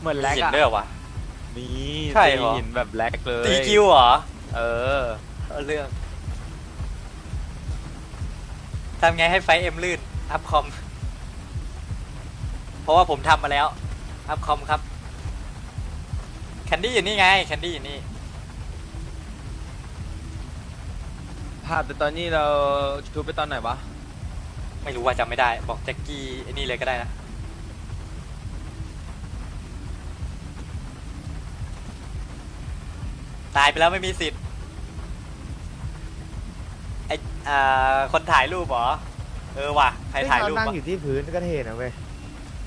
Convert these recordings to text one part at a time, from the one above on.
เหมือนแลกหินอะด้วยเหรอวะ มีใช่เหรอตีหินแบบแลกเลยตีคิวเหรอ เออ เอาเรื่องทำไงให้ไฟเอ็มลื่น อัพคอม เพราะว่าผมทำมาแล้ว อัพคอมครับ แคนดี้อยู่นี่ไง แคนดี้อยู่นี่ ภาพแต่ตอนนี้เราชูไปตอนไหนวะไม่รู้ว่าจำไม่ได้ บอกแจ็คกี้ไอ้นี่เลยก็ได้นะ ตายไปแล้วไม่มีสิทธิ์ไออ่าคนถ่ายรูปเหรอ เออว่ะ ใครถ่ายรูปนั่งวะอยู่ที่พื้นก็เท่นะเว้ย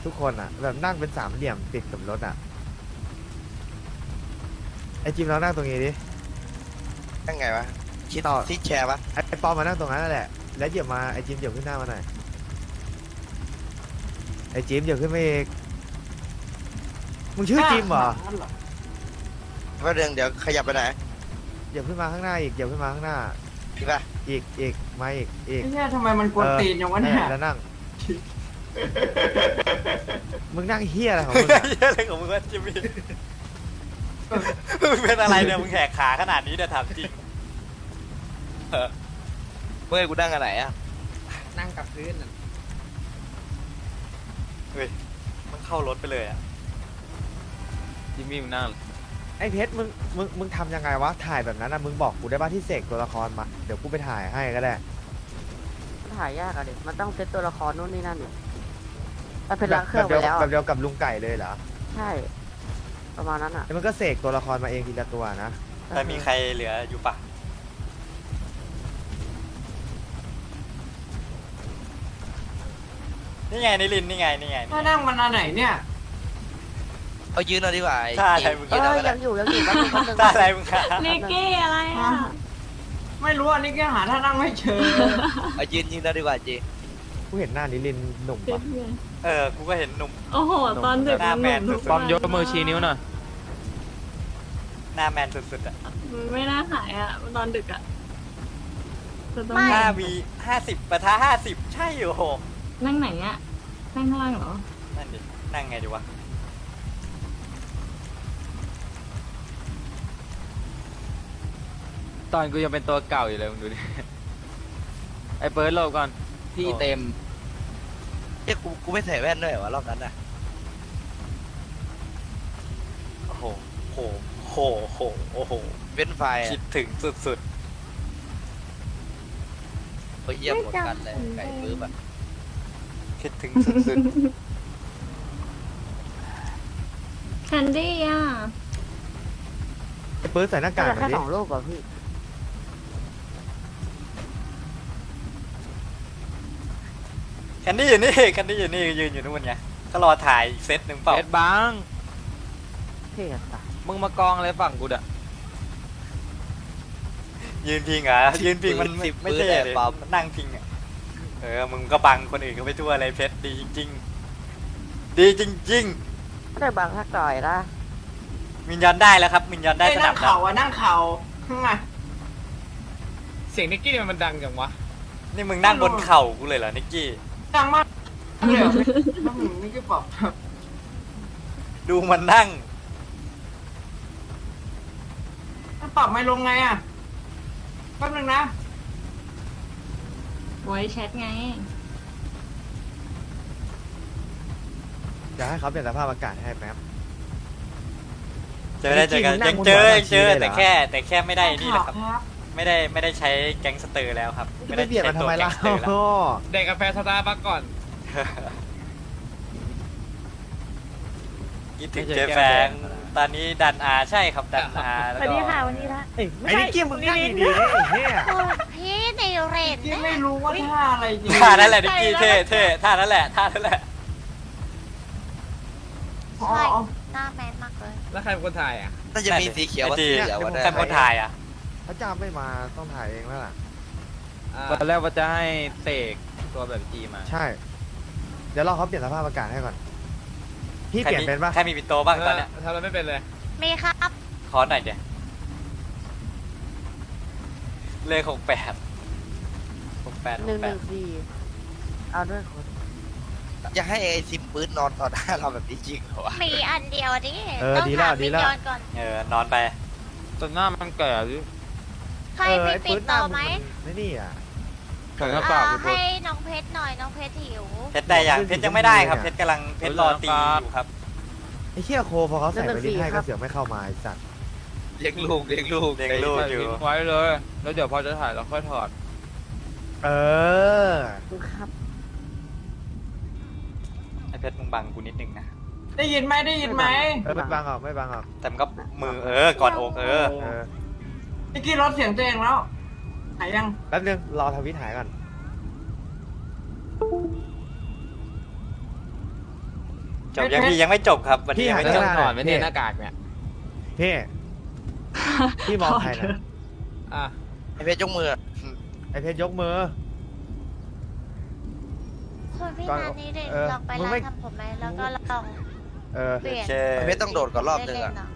ทุกคนอะ แบบนั่งเป็นสามเหลี่ยมติดกับรถอะไอจิมเรานั่งตรงนี้ดิยังไงวะคิดต่อที่แชร์ปะไอปอมมานั่งตรงนั้นนั่นแหละแล้วเหยียบมาไอจิมเหยียบขึ้นหน้ามาหน่อยไอจิมเหยียบขึ้นมาอีกมึงชื่อจิมเหรอ ว่าเรื่องเดี๋ยวขยับไปไหนเหยียบขึ้นมาข้างหน้าอีกเหยียบขึ้นมาข้างหน้า ดีป่ะอีกอีกมาอีกอีกไอ้เนี่ยทำไมมันกวนตีนอย่างวะเนี่ยออแล้วนั่ง มึงนั่งเฮียอะไรของมึงอะ เหี้ยอะไรของมึงวะจิมมี่มึงเป็นอะไรเนี่ยมึงแหกขาขนาดนี้เนี่ยถามจริงเมื่อกูนั่งอันไหนอะนั่งกับพื้นน่ะเฮ้ยมันเข้ารถไปเลยอะจิมมี่มึงนั่ง ไอเพชรมึงมึงมึงทำยังไงวะถ่ายแบบนั้นนะมึงบอกกูได้ป่ะที่เสกตัวละครมาเดี๋ยวกูไปถ่ายให้ก็ได้ถ่ายยากอะเด็มันต้องเซตตัวละครนู่นนี่นั่นเนี่ยมันเป็นแบล้าบงเครื่องแบบไปเดียวแล้วแบอะบเดียวกับลุงไก่เลยเหรอใช่ ประมาณนั้นอะแล้วมันก็เสกตัวละครมาเองทีละตัวนะแต่มีใครเหลืออยู่ปะนี่ไงนิลินทร์นี่ไงนี่ไงถ้านั่งมันอันไหนเนี่ย เอายืนเอาดีกว่าท่าอะไรมึง เอยืนเอาอก็ได้ยังอยู่ยังอยู่แป๊บนึงแป๊บนึงตาอะไรมึงคะนิกกี้อะไรอะไม่รู้อันนี้แกหาท่านั่งไม่เจอเอายืนยืนเอาดีกว่าจีกูเห็นหน้านิลินทร์หนุ่มเจ็ปะบไงเออ กูก็เห็นหนุ่ม โอ้โห ตอนดึกหน้าแมนหนุ่มปอมยกมือชี้นิ้วหน่อย หน้าแมนสุดๆอะมันไม่น่าหายอะ ตอนดึกอะจะต้องห้าวีห้าสิบปะทะห้าสิบใช่โอ้โหนั่งไหนอะ นั่งข้างล่างเหรอ นั่นดินั่งไงดีวะ ตอนกูยังเป็นตัวเก่าอยู่เลยมึงดูดิไอ้เปิร์ดโลบก่อน ที่เต็ม เอ้ยกูกูไม่ใส่แว่นด้วยเหรอวะรอบนั้นน่ะโอ้โหโหโหโหโอ้โหเป็นไฟอะคิดถึงสุดโอ้ยเยี่ยมหมดกันเลยไก่ปื้มอะๆ คิดถึงสุดแคนดี้อะ ไอเปิร์ดใส่หน้ากากแต่หน่แค่อยดิสองรูปอะพี่ แคนดี้อยู่นี่แคนดี้อยู่นี่ยืนอยู่นู่นไงก็รอถ่ายอีกเซตหนึ่งเปล่า เอ็ดบังเท่อะมึงมากองอะไรฝั่งกูอะ ยืนพิงเหรอะยืนพิงมันไม่ไม่เท่เลยมันนั่งพิงอะเออมึงก็บังคนอื่นเขาไปทั่วเลยเพชรดีจริง ๆ ดีจริงไม่ได้บางทักต่อยนะๆมินยอนได้แล้วครับ มินยอนได้ไอ้สนั่นังบแล้เข่าวอะนั่งเข่าข้างไงเสียงนิกกี้มันดังจังวะนี่มึงนั่งบนเข่ากูเลยเหรอนิกกี้ ดังมากเลยเหรอนั่งนี่ก็บอกครับดูมันนั่งปรับไม่ลงไงอะแป๊บนึงนะไว้แชทไงจะให้เขาเปลี่ยนสภาพอากาศให้แป๊บ เจอได้เจอกันจริยังงๆเจอมึงนั่งบนหัวยังเจอบัญชีเลยเหรอแต่แค่ แต่แค่ไม่ได้นี่แหละครับครับ ไม่ได้ไม่ได้ใช้แก๊งสเตอร์แล้วครับจะไม่ไปได้เบียดใช้มันทำตัวไมแก๊ล่ะงสเตอร์แล้วเด็กกาแฟสตาร์บัคก่อน คิดถึงไม่เจใช่แฟแก้งวแดงตอนนี้ดันอาใช่ครับดันอาแล้วก็วันนี้ละไอ้นิกกี้มึงนั่งดีๆไอ้เหี้ยพี่ในเรนที่ไม่รู้ว่าท่าอะไรจริงท่านั่นแหละนิกกี้เท่เท่ท่านั่นแหละท่านั่นแหละอ๋ออ๋อหน้าแมนมากเลยแล้วใครเป็นคนถ่ายอะน่าจะมีสีเขียวว่าไอ้สีจีเขียวว่าใครคนถ่ายอะ พระเจ้าไม่มาต้องถ่ายเองแล้วล่ะตอนแรกว่าจะให้เสกตัวแบบจีมา ใช่ เดี๋ยวรอเขาเปลี่ยนสภาพอากาศให้ก่อน พี่เปลี่ยนเป็นปะใครมีปินโตบ้างตอนเนี้ยทำอะไรไม่เป็นเลย มีครับ ขอหน่อยเดี๋ยวเลขหกแปดหกแปดหหนึ่กงแปหดนึ่งสี่เอาด้วยคนหจะให้ไอ้ซิมปืนนอนต่อหน้าเราแบบนี้จริงเหรอวะมีอันเดียวดิเออต้องดีแล้วถามดีพี่แล้วยอนก่อน เออนอนไปตอนหน้ามันแก่ดิ ใครเออไปไอ้ปิปืดนหน้าต่อมึงไหมมันนี่อะ ใส่หน้าเอ่กากอดิเบิให้ร์ดน้องเพชรหน่อยน้องเพชรหิว เพชรได้ยังผมเพชรยังไม่ได้ครับเนี่ยเพชรกำลังเพชรรอตีอยู่ครับ ไอ้เชี่ยโคพอเขาใส่ไปลิ้นให้ก็เสือกไม่เข้ามาไอ้สัตว์เลี้ยงลูกเลี้ยงลูกเลี้ยงลูกใส่อยู่ ทิ้งไว้เลย แล้วเดี๋ยวพอจะถ่ายเราค่อยถอด เออครับ ไอเพชรมึงบังกูนิดนึงนะได้ยินไหมได้ยินไหม เออไม่บังออกไม่บังออกแต่มันก็มือเออกอดอกเออ เออ เมื่อกี้ลดเสียงตัวเองแล้ว หายยัง แป๊บนึงรอทวิตหายก่อน จบยังพี่ยังไม่จบครับวันนี้ยังไม่ไม่จต้บองถอดไม่เนี่ยหน้ากากเนี่ย พี่ พี่มองใครนะอะ ไอ้เพชรยกมือ ไอเพชรยกมือ คุณพี่ก่อนนานี่เด็กเออลองไปมึงร้าไม่ นทำผมไหมแล้วก็ลองเออ เปลี่ยนโอเคไอ้เพชรต้องโดดก่อนรอบนึงเล่อะนๆเนาะ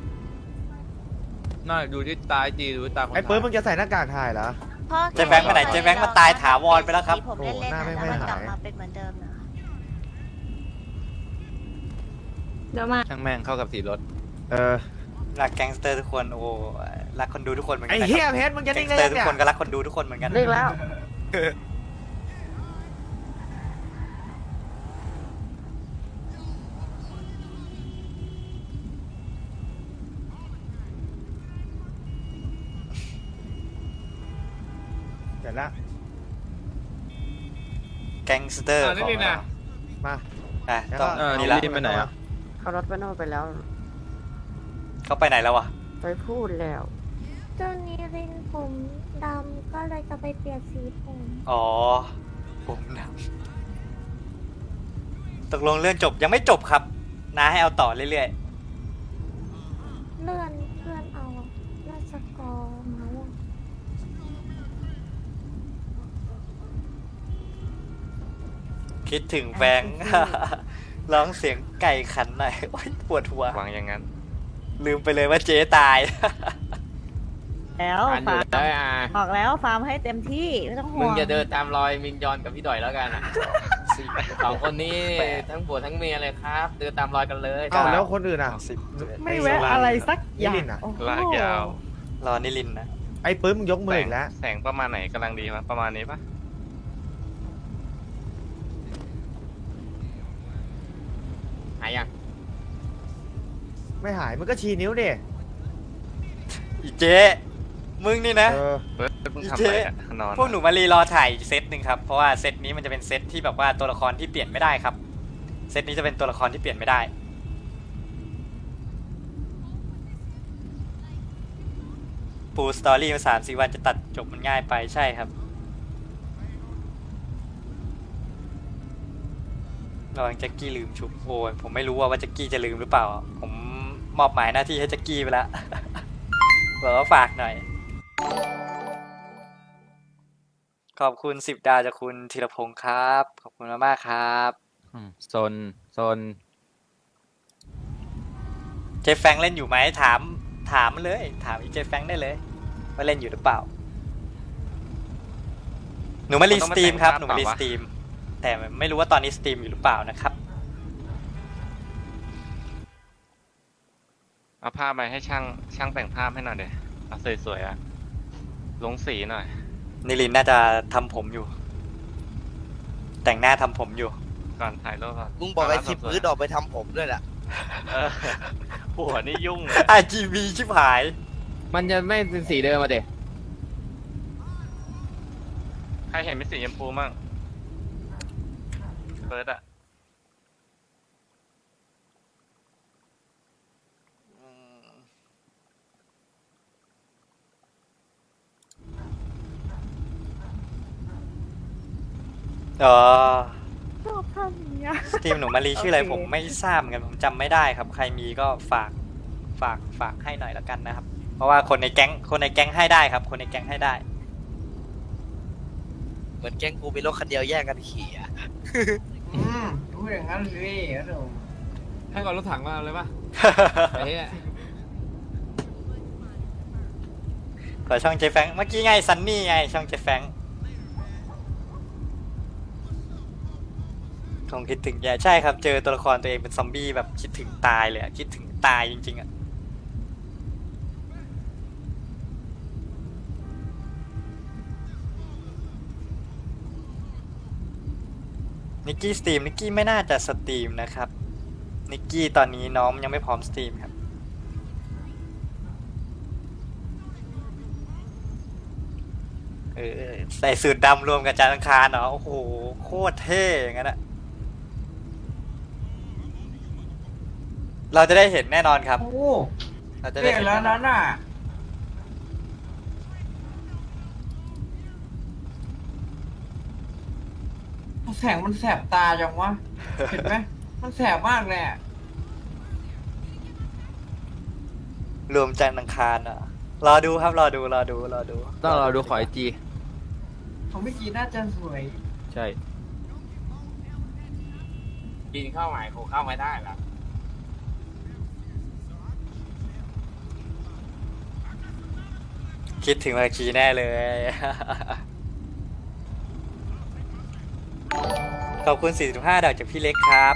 น่าดูที่ตาจีดูที่ตาคนไอปืนมึถ่ายงจะใส่หน้ากากถ่ายเหรอเพราะเจ๊แฟงค์ไปไหนเจ๊แฟงค์มาตายถาวรไปแล้วครับ ผมเล่นๆโอ้หน้านะไม่แล้วมันไม่กลับหายมาเป็นเหมือนเดิมนะ เดี๋ยวมา ช่างแม่งเข้ากับสีรถ เออ รักแก๊งสเตอร์ทุกคนโอ้รักคนดูทุกคนเหมือนกัไอ้นะเฮียครับเพชรมึงจะแก๊นิ่งงสได้เตอร์ทุกยังเนี่ยคนก็รักคนดูทุกคนเหมือนกัน เลิกแล้ว แก๊งสเตอร์อ่านี่ของนี่นะมาอะแล้วต้ก็องเออนี่ละนี่ไปไหนอะเขารถไปโน่นไปแล้ว เขาไปไหนแล้ววะไปพูดแล้ว ตอนนี้รินผมดำก็เลยจะไปเปลี่ยนสีผมอ๋อผมนะตกลงเรื่องจบยังไม่จบครับน้าให้เอาต่อเรื่อยเลื่อนเลื่อนเอาราชกรมาว่า ๆ คิดถึงแฟงร้องเสียงไก่ขันหน่อยโอ๊ยปวดหัววางอย่างนั้นลืมไปเลยว่าเจ๊ตาย แล้วอ่านอยู่ฟาร์มแล้วอะบอกแล้วฟาร์มให้เต็มที่ไม่ต้องห่วงมึงจะเดินตามรอยมินยอนกับพี่ดอยแล้วกันอะสองคนนี้ทั้งผัวทั้งเมียเลยครับ เดินตามรอยกันเลยเอ้าแล้วคนอื่นอะ สิบไม่แวะอะไรสักอย่างนิรินทร์อะโอ้โหลากยาว รอนิลินทร์นะ ไอ้ปืนมึงยกมืออีกแล้ว แสงประมาณไหนกำลังดีมั้ยประมาณนี้ปะ หายยัง ไม่หายมึงก็ชี้นิ้วดิอีเจ๊มึงนี่นะ เออเบิร์ดเพิ่งทำเจ๊ไปอะนอนพวกหนูมารีรอถ่ายอีกเซตหนึ่งครับ เพราะว่าเซตนี้มันจะเป็นเซตที่แบบว่าตัวละครที่เปลี่ยนไม่ได้ครับ เซตนี้จะเป็นตัวละครที่เปลี่ยนไม่ได้ ปูสตอรี่มาสามสี่วันจะตัดจบมันง่ายไปใช่ครับระวังแจ็คกี้ลืมชุบโอ้ยผมไม่รู้ว่าว่าแจ็คกี้จะลืมหรือเปล่า ผม มอบหมายหน้าที่ให้แจ็คกี้ไปแล้วบอกว่าฝากหน่อย ขอบคุณสิบดาวจากคุณธีรพงศ์ครับ ขอบคุณมากๆครับอืมโซนโซนเจฟแฟงเล่นอยู่ไหมถาม ถามเลย ถามอีเจฟแฟงได้เลยว่าเล่นอยู่หรือเปล่า หนูมารีสตรีมครับ หนูมารีสตรีม แต่ไม่รู้ว่าตอนนี้สตรีมอยู่หรือเปล่านะครับ เอาภาพไปให้ช่างช่างแต่งภาพให้หน่อยเดี๋ยวเอาสวยๆอะลงสีหน่อย นิลินน่าจะทำผมอยู่ แต่งหน้าทำผมอยู่ ก่อนถ่ายรูปก่อนมึงบอกไอ้เาซิมสวยๆปืนออกไปทำผมด้วยแหละเออหัวนี่ยุ่งเลย RGB ชิบหาย มันจะไม่เป็นสีเดิมมาเด็ใครเห็นเป็นสีชมพูมั่งเบิร์ดอะ อ๋อชอบทำอย่างเงี้ยสตรีมหนูมารีชื่ออะไรโอเค ผมไม่ทราบเหมือนกันผมจำไม่ได้ครับ ใครมีก็ฝากฝากฝากให้หน่อยละกันนะครับ เพราะว่าคนในแก๊งคนในแก๊งให้ได้ครับ คนในแก๊งให้ได้ เหมือนแก๊งกูมีรถคันเดียวแย่งกันขี่อะอืมพูดอย่างนั้นสิโอ้โหให้ก่อนรถถังมาเลยป่ะไอ้เหี้ยขอช่องเจแฟงเมื่อกี้ไงซันนี่ไงช่องเจแฟงข คงคิดถึงแย่ใช่ครับ เจอตัวละครตัวเองเป็นซอมบี้แบบคิดถึงตายเลยอะคิดถึงตายจริงๆอะนิกกี้สตรีมนิกกี้ไม่น่าจะสตรีมนะครับนิกกี้ตอนนี้น้องยังไม่พร้อมสตรีมครับเออใส่สูตรดำรวมกับจานอังคารเนาะโอ้โห โคตรเท่อย่างนั้นอะ เราจะได้เห็นแน่นอนครับ โอ้เราจะเปได้ลี่ยนเห็นแล้วแน่นอนั้นนน่ะแสงมันแสบตาจังวะ เห็นไหม มันแสบมากเลยอะรวมจานอังคารอะรอดูครับ รอดู รอดู รอดูต้องเราดูขอไอจี ของพี่จีน่าจะสวย ใช่ กินข้าวใหม่โคข้าวไม่ได้ละ คิดถึงมาคีแน่เลย ขอบคุณ 45 ดาวจากพี่เล็กครับ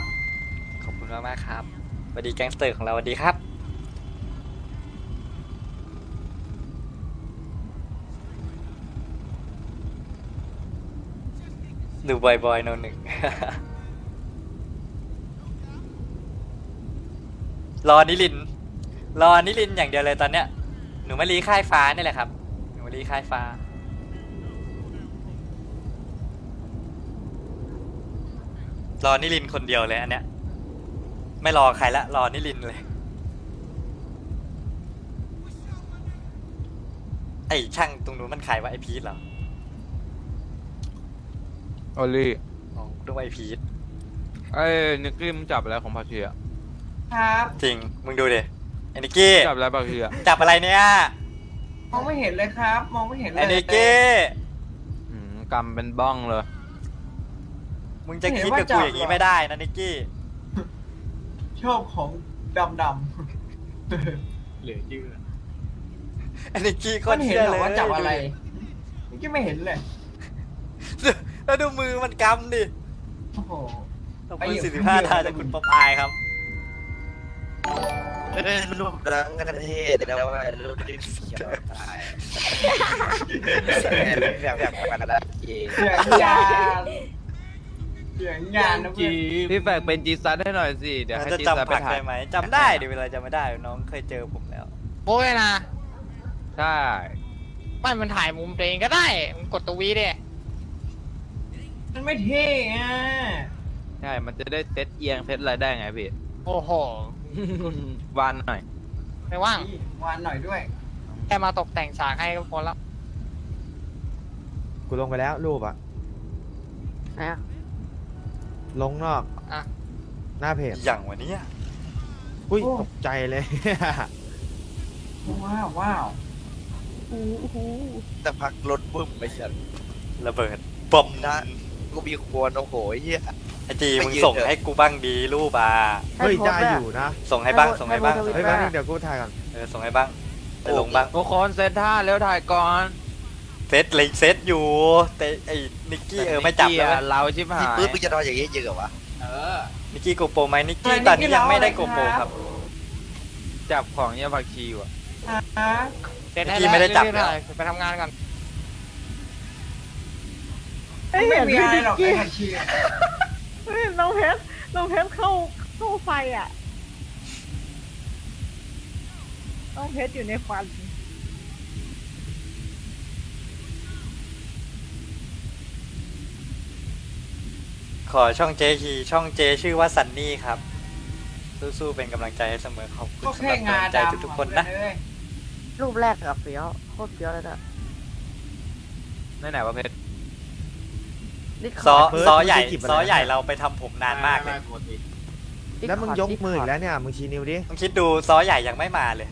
ขอบคุณมากมากครับสวัสดีแก๊งสเตอร์ของเราสวัสดีครับ ดูบ่อยๆโนนหนึ่งรอนิลิน รอนิลินอย่างเดียวเลยตอนเนี้ย หนูมารีค่ายฟ้านี่แหละครับ หนูมารีค่ายฟ้า รอนิลินทร์คนเดียวเลยอันเนี้ย ไม่รอใครละ รอนิลินทร์เลย ไอช่างตรงนู้นมันใครวะไอพีทเหรอโอลี่อ๋อดูว่าไอพีทไอ้นิกกี้มึงจับอะไรของพาเชียครับ จริง มึงดูดิไอ้นิกกี้ จับอะไรพาเชียจับอะไรเนี่ย มองไม่เห็นเลยครับ มองไม่เห็นเลยไอ้นิกกี้อืมกำเป็นบ้องเลย มึงจะคิดกับกูอย่างนี้ไม่ได้นะนิกกี้ ชอบของดำดำเหลือยืดไอ้นิกกี้โคๆมัตนรเห็นเชื่อเหรเลอยว่าจับอะไรนี่ก็ไม่เห็นเลยแล้วดูมือมันกำดิโอ้โห ขอบไอ้คุณอยู่สี่สิบห้าข้างเดียวทาจากคุณป๊อปอายครับ ไม่ได้รวมรังกันเทศแล้วว่ารูปที่เขียวตายแบบแบบกันละเองเสียงยานเสียงยานนะจีเพื่อนพี่แฝกเป็นจีซัสให้หน่อยสิเดี๋ยวให้จะจีซัสจำไปผักถ่ายได้ไหมจำได้เดิเวลาจำไม่ได้น้องเคยเจอผมแล้วโอ้ยนะใช่ไม่มันถ่ายมุมตัวเองก็ได้มึงกดตัววีดิมันไม่เท่อะใช่มันจะได้เซตเอียงเซตอะไรได้ไงพี่โอ้โห วานหน่อย ไม่ว่าง วานหน่อยด้วย แค่มาตกแต่งฉากให้ก็พอแล้ว กูลงไปแล้วรูปอะไหนอะ ลงนอกอะ หน้าเพจอย่างวันนี้อุ้ยโอ้ ตกใจเลย ว้าวว้าวแต่พักรถบึ้มไปฉันระเบิดปมนะกูมีควรโอ้โหเฮีย ไอจีไม่มึงยืนส่งเถอะให้กูบ้างดีรูปอะเฮ้ยโพสได้ต์ด้วอยู่นะส่งให้บ้างให้โพสต์ส่งให้บ้างให้โพสต์เฮ้ยแป๊บนึงเดี๋ยวกูถ่ายก่อนเออส่งให้บ้างไปลงบ้างทุกคนเซตท่าแล้วถ่ายก่อนเซตเลยเซตอยู่แต่ไอ้นิกกี้เออไม่จับนิกแล้กี้วอะเราชิบหานี่ยปื้มมึงจะนอนอย่างนี้จริงเหรอวะเออนิกกี้โกโปรไหมนิกกี้ตอนนี้ยังไม่ได้โกโปรครับ จับของเนี่ยผักชีว่ะฮะเสร็จให้เมื่อกี้ไม่ได้จับรีบๆถ่ายไปทำงานก่อนไม่ไม่เห็นมีพี่อะไรนิกหรอก น้องเพชรเข้าเข้าไฟอะน้องเพชรอยู่ในควันขอช่องเจคีช่องเจชื่อว่าซันนี่ครับ สู้ๆเป็นกำลังใจให้เสมอขอบคุณก็สำหแค่รับกำงาลังใจดำทุกๆคนนะเอาไปเลยรูปแรกกับเฟี้ยวโคตรเฟี้ยวเลยอะไหนไหนวะเพชร ดิสคซอร์ดเฟิร์สซอใหญ่มึงจะหยิบอะไรซอใหญ่นะเราไปทำผมนานมากเลยปกติดิสแล้วมึงคร์ดยกดิสคร์ดมืออีกแล้วเนี่ยมึงชี้นิ้วดิ ต้องคิดดูซอใหญ่ยังไม่มาเลย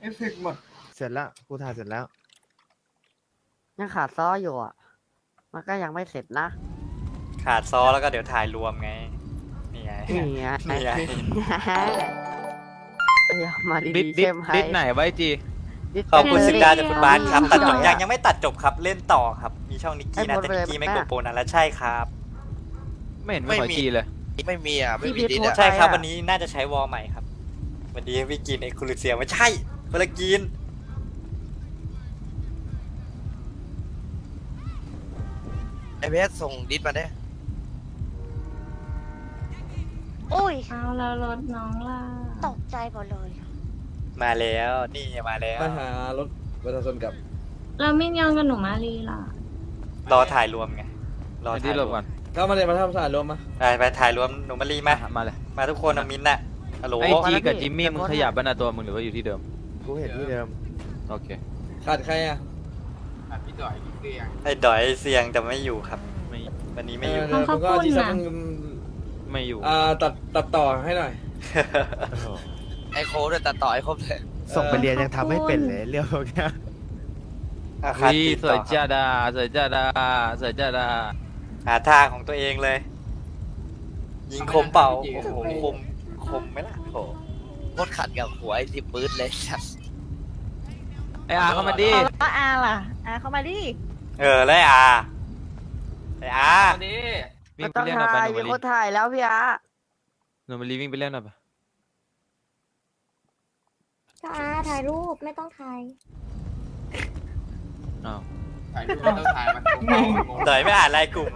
เอฟเฟกต์หมดเสร็จแล้วกูถ่ายเสร็จแล้ว ยังขาดซ้ออยู่อะ มันก็ยังไม่เสร็จนะขาดซอแล้วก็เดี๋ยวถ่ายรวมไงนี่ไงนี่ไงนี่ไงเอ้ ยมาดิดีดๆดิดเข้มให้ดิดไหนไว้จีขอบคุณแฮร์รี่สิกดาจากคุณบาสครับแฮตัดร์รี่จบยังยังไม่ตัดจบครับ เล่นต่อครับ มีช่องนิกกี้นะแต่นิกกี้ไม่กดโปรนะแล้วใช่ครับ ไม่เห็นไม่ขอจีเลย ไม่มีอะ ไม่มีที่ดิสพี่อะใช่ครับไปอะวันนี้น่าจะใช้วอลใหม่ครับ วันนี้วิกินเอ็กซ์คลูเซียไม่ใช่คนละกินไอเพชรส่งดิสมาได้โอ้ยเอาแล้วรถน้องล่ะ ตกใจหมดเลย มาแล้วนี่มาแล้วมาหารถประชาชนกับเราไม่ยองกับหนูมารีล่ะ รอถ่ายรวมไงรอไอ้ถ่าที่ยหรลวบมก่อนเข้ามาเลยมาทำสายรวมมาไปไปถ่ายรวมหนูมารีมามาเลยมาทุกคนนะมินน่ะฮัลโหลไอจีกับจิมมี่มึงขยับบ้านาตัวมึงหรือว่าอยู่ที่เดิมกูเห็นที่เดิมโอเคขาดใครอะอะพี่ดอยพี่เกลียงไอ้ดอยเสียงแต่ไม่อยู่ครับไม่วันนี้ไม่อยู่เอาข้าวปุ้นน่ะไม่อยู่อ่าตัดตัดต่อให้หน่อย ไอโค้ดด้วยตัดต่อไอครบเลยส่งไปเรียนยังทำไม่เป็นเลยเรื่องพวกเนี้ยอาคารวีติดสต่วอยครับจ้าดาสวยจ้าดาสวยจ้าดา หาทางของตัวเองเลย ยิงคมเป่า โอ้โห คม คมไหมล่ะโอ้โหโคตรขัดกับหัวไอที่ปื๊ดเลยสัสไออาเข้ามาดิเอาแล้วอาล่ะอาเข้ามาดิ เออแล้วไอ้อาไอ้อาวันนี้วิ่ไม่งไปต้องเล่นหน่อยไปถ่ายหนูมีมารีคนถ่ายแล้วพี่อา หนูมารีวิ่งไปเล่นหน่อยไปจ้าถ่ายรูปไม่ต้องถ่ายอ้าวถ่ายรูปไม่ต้องถ่ายมันงงงงดอยไม่อ่านรายกลุ่ม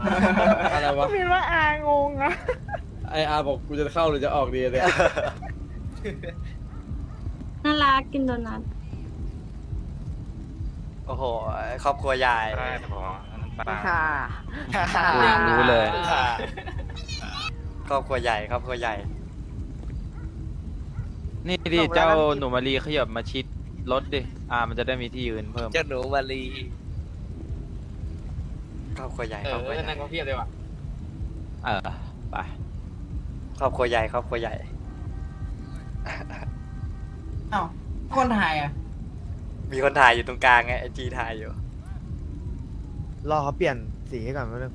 อะไรวะมินว่าอางงอะไออาบอกกูจะเข้าหรือจะออกดีเนี่ยน่ารักกินโดนัทโอ้โห ครอบครัวใหญ่ใช่ผมอันนั้นปลาค่ะกูรู้เลย ค รอบครัวใหญ่ครอบครัวใหญ่ นี่ดิเจ้าหนูมารีขยับมาชิดรถดิ อ่า มันจะได้มีที่ยืนเพิ่ม เจ้าหนูมารีครอบครัวใหญ่เอครอบครัวอใหญ่นั่งก็เพียบเลยว่ะเออ ไป ครอบครัวใหญ่ครอบครัวใหญ่เอ้าคนถ่ายอะมีคนถ่ายอยู่ตรงกลางไงไอจีถ่ายอยู่ รอเขาเปลี่ยนสีให้ก่อนแป๊บนึง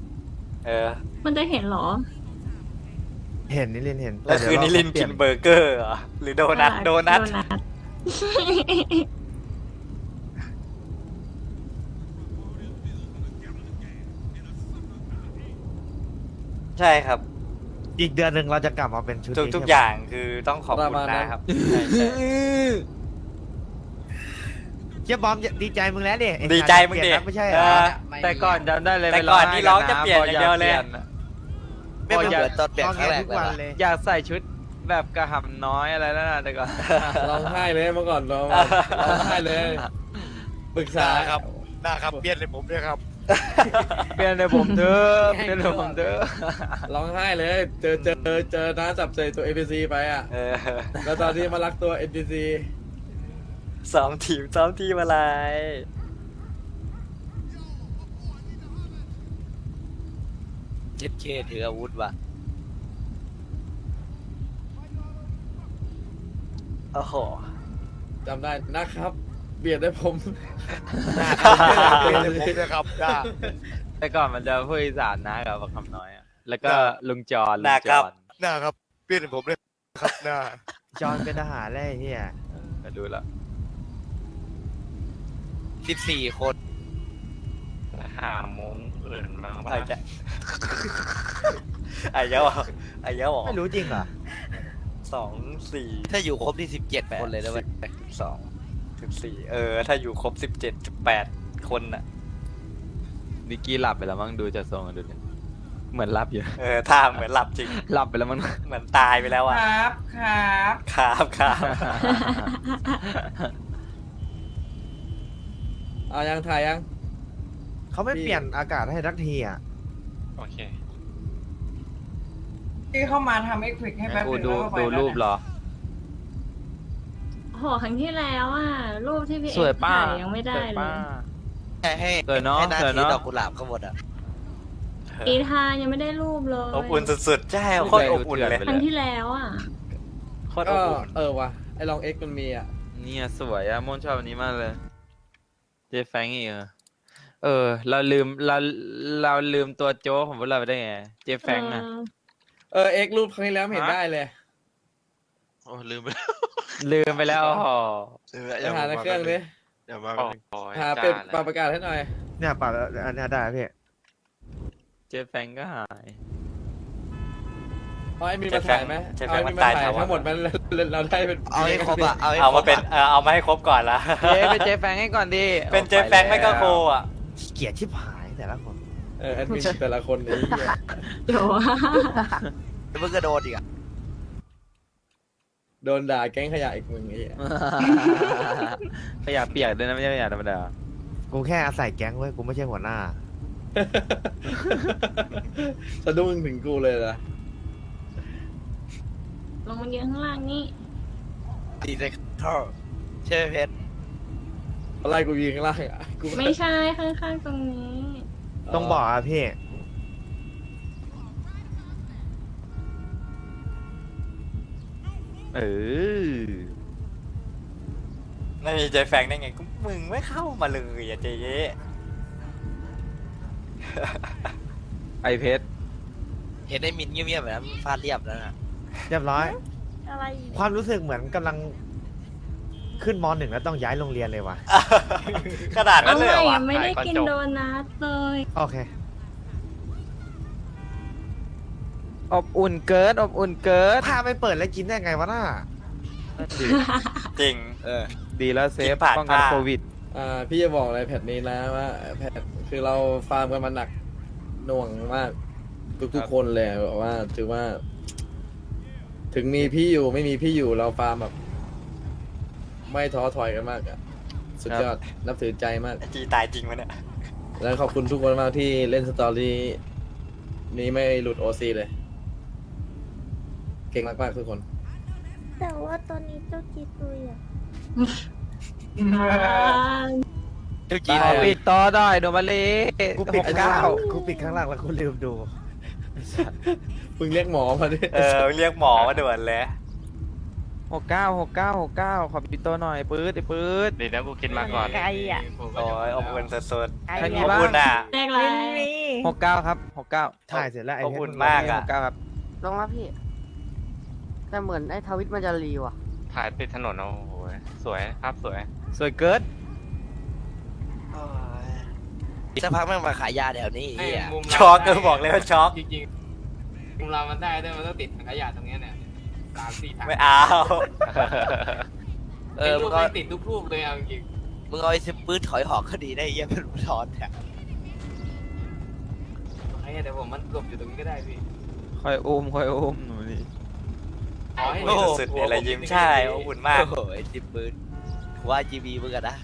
เออ มันจะเห็นเหรอ เห็นนิลินเห็นแล้วคืนนี้ลินกินเบอร์เกอร์เหรอหรือโดนัทโดนัทโดนัทใช่ครับ อีกเดือนหนึ่งเราจะกลับมาเป็นชุดทุกนี้ทุกใช่ไหมอย่างคือต้องขอบคุณประมาณนั้นนะครับใช่ใช่เจ๊บอมดีใจมึงแล้วดิไอ้ดีใจมึงเปดิลี่ยนนะไม่ใช่เหรอเออแต่ก่อนจำได้เลยแต่ไปก่อนให้นี่ร้องจะเปลี่ยนพอย่างเดียวเลยปนอะ ไม่เหมือนตอนเปลี่ยนครั้งแรกทุกเลยวันว่ะเลยอยากใส่ชุดแบบกระหำน้อยอะไรนั่นน่ะแต่ก่อนร้องไห้เลยเมื่อก่อนร้องร้องไห้เลยปรึกษาครับได้ครับเปลี่ยนเลยผมด้วยครับ เปลี่ยนเลยผมเถอะเปลี่ยนเลยผมเถอะร้องไห้เลย เจอเจอเจอน้าจับใส่ตัว NPC ไปอะเออแล้วตอนนี้มารักตัว NPC ซ้อมทีมซ้อมทีมอะไร เจ็ดเคถืออาวุธว่ะ โอ้โห จำได้นะครับ เบียดได้ผม เปลี่ยนเลยผมด้วยครับได้แต่ก่อนมันจะพูดอีสานนะกับคำน้อยอะแล้วก็ลุงจอนลุนะงจครัอบนหน้าครับเปลี่ยนผมด้วยครับหน้าจอนเป็นทหารแล้วไอ้เฮียมาดูแล้วสิบสี่คน หามุมอื่นบ้างไอ้ป่ะแกไอ้เย้าไอ้เย้าไม่รู้จริงเหรอสองสี่ถ้าอยู่ครบที่สิบเจ็ดคนเลยนะเว้ยสองสิบสี่เออ ถ้าอยู่ครบสิบเจ็ดสิบแปดคนน่ะ นิกกี้หลับไปแล้วมั้งดูจากทรงอะดูดิเหมือนหลับอยู่ เออท่าเหมือนหลับจริง หลับไปแล้วมั้ง เหมือนตายไปแล้วคอะรับครับครับครับเอายังถ่ายยัง เขาไม่เปลี่ยนอากาศให้ทักทีอะ โอเค ที่เข้ามาทำเอ็กซ์เพรสให้แป๊บกูนึงดูแล้วก็ไปดูแล้วรูปเหรอโหครั้งที่แล้วอะ รูปที่พี่สเอ็วยกซ์ป้าถ่ายยังไม่ได้สวยเลป้า ยให้ให้สวยเนอะให้หน้าสวยที่เนอะ ดอกกุหลาบข้างบนอะอีทายังไม่ได้รูปเลยอบอุ่นสุดๆ ใช่โคตรอบอุ่นเลย ครั้งที่แล้วอะ โคตรอบอุ่นเออว่ะไอ้ลองเอ็กมันมีอะเนี่ยสวยอะม่นชอบอันนี้มากเลย เจแฟงอีกเหรอ เออ เราลืมเราเราลืมตัวโจ้ของพวกเราไปได้ไง เจแฟงอะเออเอ็กรูปครั้งที่แล้วไม่เห็นได้เลยโอ้ลืมไปลืมไปแล้วอ๋อไปหาในเครื่องดิเดี๋ยวมาโอ้ยหาจ้าเป็นเลยปาประกาศให้หน่อย เนี่ยปรับอันเนี้ยได้พี่เจแฟงก็หาย เอาไอ้มีมาถ่ายไหมเจ๊แฟเอางไอ้มันมีมาตายถ่ายถาวร ทั้งหมดมันเราได้เป็นเอาให้ครบอะเอาให้เอาครมาบเป็นอะเออเอามาให้ครบก่อนละ เจไปเจแฟงให้ก่อนดิเป็นเจแฟงไม่ก็โคอะ ขี้เกียจชิบหายแต่ละคนเออแอดมินแต่ละคนนี่เดี๋ยวว่าแล้วมึงก็โดนอีกอะโดนด่าแก๊งขยะอีกมึงไอ้เหี้ยขยะเปียกด้วยนะไม่ใช่ขยะธรรมดากูแค่อาศัยแก๊งเว้ยกูไม่ใช่หัวหน้า สะดุ้งถึงกูเลยนะลงมายืนข้างล่างนี่ตีเซ็กเท่าใช่ไหมเพชร อะไรกูยืนข้างล่างอะกูไม่ใช่ข้างๆตรงนี้ ต้องบอกอะพี่ เออไม่มีเจแฟงได้ไงก็มึงไม่เข้ามาเลยอะเจ๊ไอเพชรเห็นไอ้มินเงียบๆแบบนั้นฟาดเรียบแล้วนะ เรียบร้อย อะไรอีกความรู้สึกเหมือนกำลัง ขึ้นมหนึ่งแล้วต้องย้ายโรงเรียนเลยว่ะ ขนาดเอานั้นเลยใหเหรม่อวะยังไม่ได้ถ่ายก่อนกินจบโดนัทเลยโอเค อบอุ่นเกินอบอุ่นเกินพาไปเปิดแล้วกินได้ไงวะน่าจริง เออ ดีแล้วเซฟกินผ่านป้องกันผ้าโควิด อ่าพี่จะบอกอะไรแพทนี้นะว่าแพทคือเราฟาร์มกันมาหนักหน่วงมากทุกๆคนเลยแบบว่าถือว่า ถึงมีพี่อยู่ไม่มีพี่อยู่เราฟาร์มแบบ ไม่ท้อถอยกันมากอะสุดยอดนับถือใจมาก ไอ้จีตายจริงวะเนี่ย แล้วขอบคุณทุกคนมากที่เล่นสตอรี่นี้ไม่หลุดโอซีเลย เก่งมากๆทุกคน แต่ว่าตอนนี้เจ้าจีตุยอะเจ้าจีขอปิดต่อได้โดมาเลกูปิดหกข้างเก้าล่างกูปิดข้างล่างแล้วกูลืมดูเพิ่งเรียกหมอมาดิเออเรียกหมอมาด่วนเลย หกเก้าหกเก้าหกเก้าขอปิดตัวหน่อยปื๊ดไอ้ปื๊ดดีนะกูคิดมาก่อนไกลอะโอ้ยอบอุ่นสุดไกลใครมีๆอบบ้างอุ่นอะแรกเลไม่ยมีหกเก้าครับหกเก้าถ่ายเสร็จแล้วไอ้อบเพชรอุ่นงมากหอะกเก้าครับลงแล้วพี่ แต่เหมือนไอ้ทวิตมันจะรีว่ะ ถ่ายติดถนนเอาโอ้โหสวยภาพสวย สวยเกินสักพักแม่งมาขายยาแถวนี้ไอ้ไอ้เหี้ยมุมช็อกเออบอกเลยว่าช็อกจริงๆมุมเรามันได้ด้วยมันต้องติดถังขยะตรงเนี้ยเนี่ย สามสี่ถังไม่เอา เออไรูมึปงเอาไม่ติดทุกรูปเลยเอาจริงมึงเอาไอ้ซิปปื้ดถอยหอกคดีได้ไอ้เหี้ยเป็นร้อนแท้ๆไอ้แต่ผมมันหลบอยู่ตรงนี้ก็ได้พี่คอยอุ้มคอยอุ้มหนูนี่ขอให้โอ้โหสุดๆเนี่ยอะไรยิ้มใช่อบอุ่นมาก โอ้โหไอ้ซิปปื้ดว่าจีบีมึงกันนะ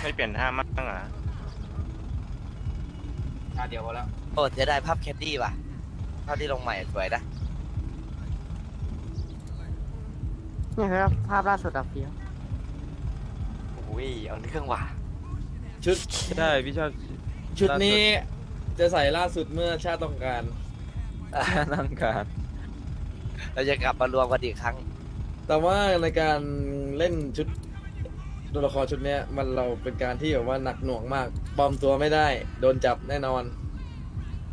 ไม่เปลี่ยนท่ามากเหรอ ชาเดียวพอแล้วโอ้เสียดายภาพแคดดี้ว่ะ ภาพที่ลงใหม่สวยนะเนี่ยคือภาพล่าสุดอะเฟี้ยวอุ้ยเอาเรื่องว่ะชุดใช่พี่ชอบชุดนี้จะใส่ล่าสุดเมื่อชาติต้องการนั่งการ เราจะกลับมารวมกันอีกครั้ง แต่ว่าในการเล่นชุดตัวละครชุดเนี้ยมันเราเป็นการที่แบบว่าหนักหน่วงมากปลอมตัวไม่ได้ โดนจับแน่นอน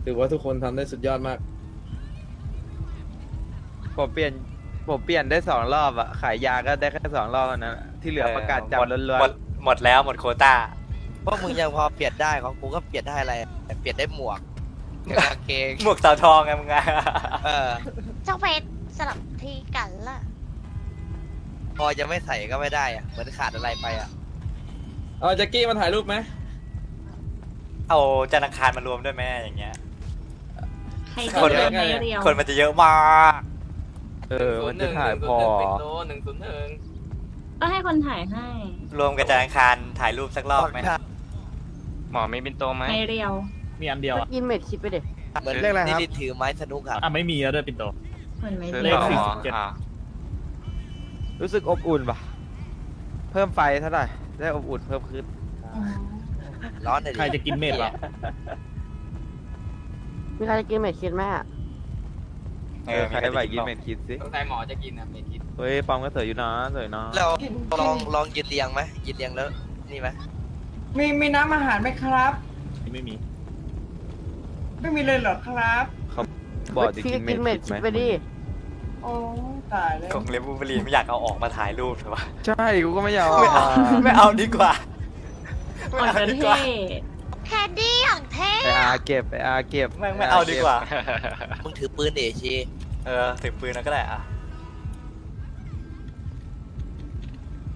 ถือว่าทุกคนทำได้สุดยอดมาก ผมเปลี่ยนผมเปลี่ยนได้สองรอบอะขายยาก็ได้แค่สองรอบเท่านั้นอะที่เหลือประกาศจับหมดล้วนหมดหมดแล้วหมดโควต้า พวกมึงยังพอเปลี่ยนได้ของกูก็เปลี่ยนได้อะไร เปลี่ยนได้หมวกกับกางเกงหมวกเต่าทองไงมึงไงเออเจ้าเพชรสลับทีกันล่ะ พอจะไม่ใส่ก็ไม่ได้อะเหมือนขาดอะไรไปอะเอาแจ็คกี้มาถ่ายรูปไหมเอาจันทร์อังคารมารวมด้วยแม่อย่างเงี้ย ใครคนจะเดินไม่เรียว คนมันจะเยอะมากๆ เออ มันจะถ่ายพอ หนึ่งศูนย์หนึ่งก็ให้คนถ่ายให้รวมกับจันทร์อังคารถ่ายรูปสักรอบไหมหมอมีบินโตไหมไม่เรียว มีอันเดียวก็อะกินเม็ดคิดไปเด็เหมือนเรียกอะไรครับนี่ถือไม้สนุกครับอะไม่มีแล้วด้วยปินโต เหมือนไม่ซื้อเรีลยต่ว อหมอ47อ่ารู้สึกอบอุ่นปะเพิ่มไฟเท่าไหร่ได้อบอุ่นเพิ่มขึ้นอ๋อร้อนเลยดิใครจะกินเม็ดวะมีใครจะกินเม็ดคิดไหมอะ เออใครไหวกินเม็ดคิดสิต้องใส่หมอจะกินอะไม่กินเฮ้ยปอมก็สวยอยู่นะสวยนะเราลองลองยืนเรียงไหมยืนเรียงแล้วนี่ไหมมีมีน้ำอาหารไหมครับ ไม่มี ไม่มีเลยเหรอครับบอกจะพี่กิก็นกินเม็เม็ดดคิดคิดไหมไปดิอ๋อตายเลยกงเล็บบูเบอรีนไม่อยากเอาออกมาถ่ายรูปใช่ปะใช่กูก็ไม่อยากไม่เอาไม่เอาดีกว่าไม่อ่อนเอาประดีเทกว่าศแทนดี้อย่างเท่ไปอาเก็บไปอาเก็บไม่ไม่เอาดีกว่ามึ งถือปืนเดชีเออถือปืนแล้วก็ได้อะ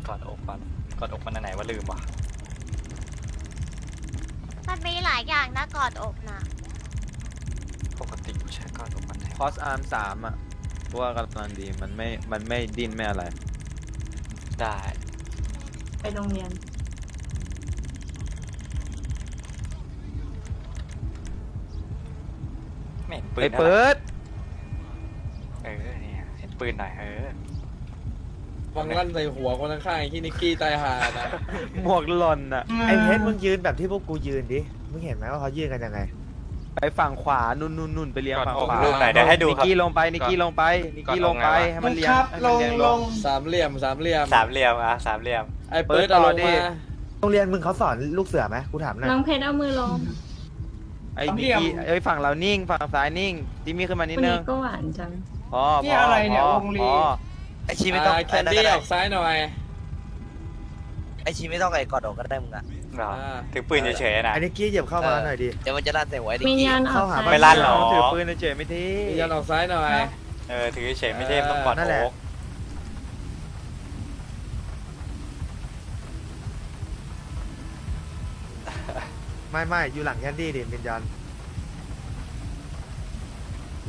กอดอกก่อนกอดอกมันอันไหนว่าลืมว่ะมันมีหลายอย่างนะกอดอกนะปกติกูใช้กอดอกมันไหนคอสอาร์มสามอะกูว่ากำลังดีมันไม่ มันไม่ดิ้นไม่อะไร ได้ ไปโรงเรียน ไม่เห็นปืไอ้นเปิด เออเนี่ยเห็นปืนหน่อยเออวังลั่นใส่หัวคนข้างๆไอ้ที่นิกกี้ตายหานะหมวกหล่นอะ ไอ้เพชรมึงยืนแบบที่พวกกูยืนดิ มึงเห็นไหมว่าเขายืนกันยังไง ไปฝั่งขวานุ่นนุ่นนุ่นไปเลี้ยงฝั่งขวารูปไหนเดี๋ยวให้ดูนิครับ กี้ลงไปนิกกี้ลงไปนิกกี้ลงไปให้มันเลี้ยงให้มันเลี้ยงลง สามเหลี่ยมสามเหลี่ยมสามเหลี่ยมอะสามเหลี่ยมไอ้เปิดเปิดต่เอาอลงดิมา โรงเรียนมึงเขาสอนลูกเสือไหมกูถามหน่อยน้องเพชรเอามือลง ไอ้นิกกี้เอ้ยฝั่งเรานิ่งฝั่งซ้ายนิ่งจิมมี่ขึ้นมานิดวันนึนี้งก็หวานจังพอนี่พออะไรเนี่ยพอวงลี พอไอชีไม่ต้องอ่าแคนไอ้ดี้นั่นก็ได้ออกซ้ายหน่อยไอชีไม่ต้องไอ้กอดอกก็ได้มึงอะเหรออ่าถือปืนเฉยๆนะไอ้นิกกี้เหยียบเข้ามาหน่อยดิ เดี๋ยวมันจะลั่นใส่หัวไอ้ดิมีกี้ยานอเข้าอกหาไป ไม่ลั่นหรอถือปืนเฉยๆไม่ที พี่ยันออกซ้ายหน่อย เออถือเฉยๆไม่ใช่ต้องกอดนั่นแหละอก ไม่ไม่อยู่หลังแคนดี้ดิมินยัน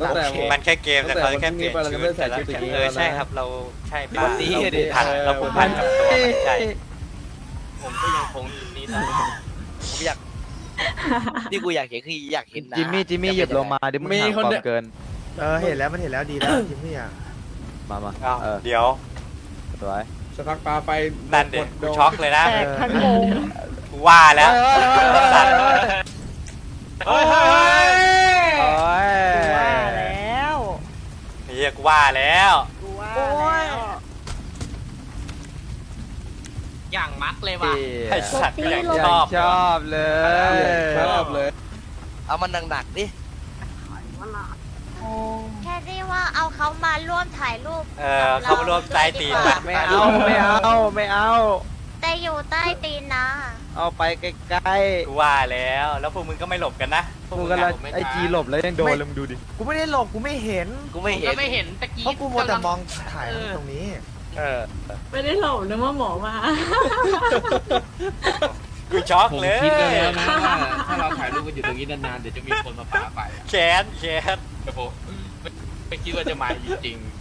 ตั้งแต่ มันแค่เกมแต่เขาแค่เปลี่ยนตั้งแต่ชุวันนี้ดไปเราจะไม่ใส่ชุดอย่างนี้เออแล้วนะใช่ครับเราใช่เป็นวันนี้เราดิผูกพันเออเราผูกพันกับตัวมันใช่ผมก็ยังคงจุดนี้นะผมอยากที่กูอยากเห็นคืออยากเห็นนะจิมมี่จิมมี่เหยียบลงมาเดี๋ยวมึงมีห่างคนควาเดีมยวเกินเออเห็นแล้วมันเห็นแล้วดีแล้วจิมมี่อะมามาอ้าวเออเดี๋ยวสวยสักพักปลาไฟนั่นเด็กโดกูนช็อกเลยนะแต กทั้งวงกูว่าแล้วเอ้ยเอ้ยเอ้ยสัตว์เอ้ยเฮ้ยเฮ้ยโอ้ยกูว่าแล้วเฮียกูว่าแล้วกูว่าแล้วอย่างมักเลยว่ะไอสัตว์ก็ยังอชย่าองบชอบเลยชอบเลย เอามันหนักๆดิแค่ที่ว่าเอาเขามาร่วมถ่ายรูป เออเข้ามารวมใต้ตีนมาไม่เอาไม่เอาไม่เอา แต่อยู่ใต้ตีนนะ เอาไปใกล้กูว่าแล้ว แล้วพวกมึงก็ไม่หลบกันนะพวกๆกูมึงกำลัอะงไอจีหลบแล้วยังโดนเลยมึงดูดิ กูไม่ได้หลบกูไม่เห็น กูไม่ผมเห็ก็นไม่เห็นตะกี้เพราะกูมัวแต่มองถ่ายเออตรงนี้ เออ ไม่ได้หลบนึกว่าหมอมา กูช็อกผมเลยคิดกันแล้วนะว่าถ้าเราถ่ายรูปกันอยู่ตรงนี้นานๆเดี๋ยวจะมีคนมาปาไปอะแค้นแค้นแต่ผมไม่ไม่คิดว่าจะมาจริงๆ